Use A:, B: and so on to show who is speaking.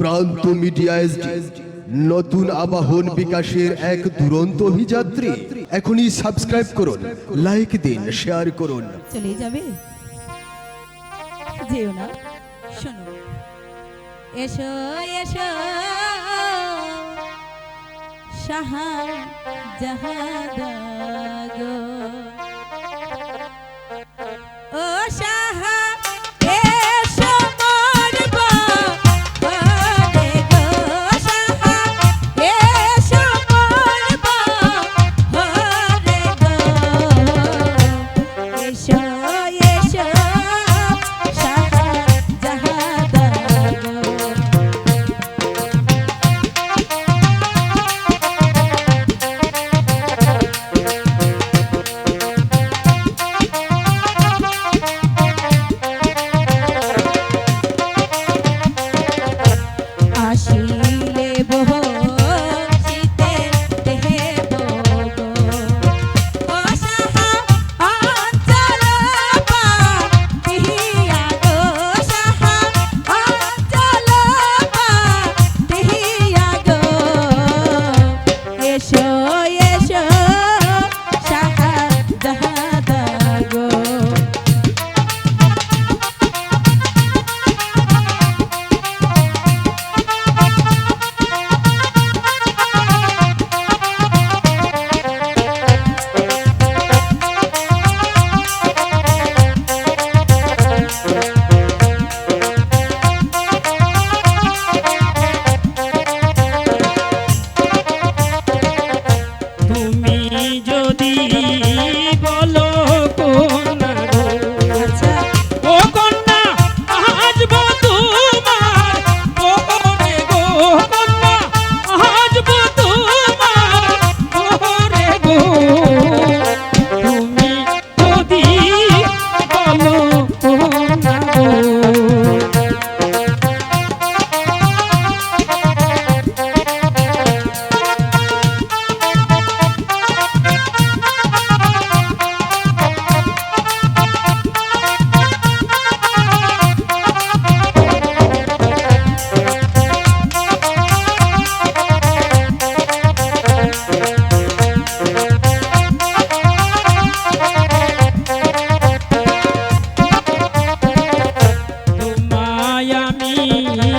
A: প্রান্ত media SD, নতুন আবাহন বিকাশের এক দুরন্ত অভিযাত্রী। এখনই সাবস্ক্রাইব করুন লাইক দিন শেয়ার করুন।
B: চলে যাবে? যেও না, শোনো। এসো এসো। সাহা জাহাদাগো
C: see. 你い。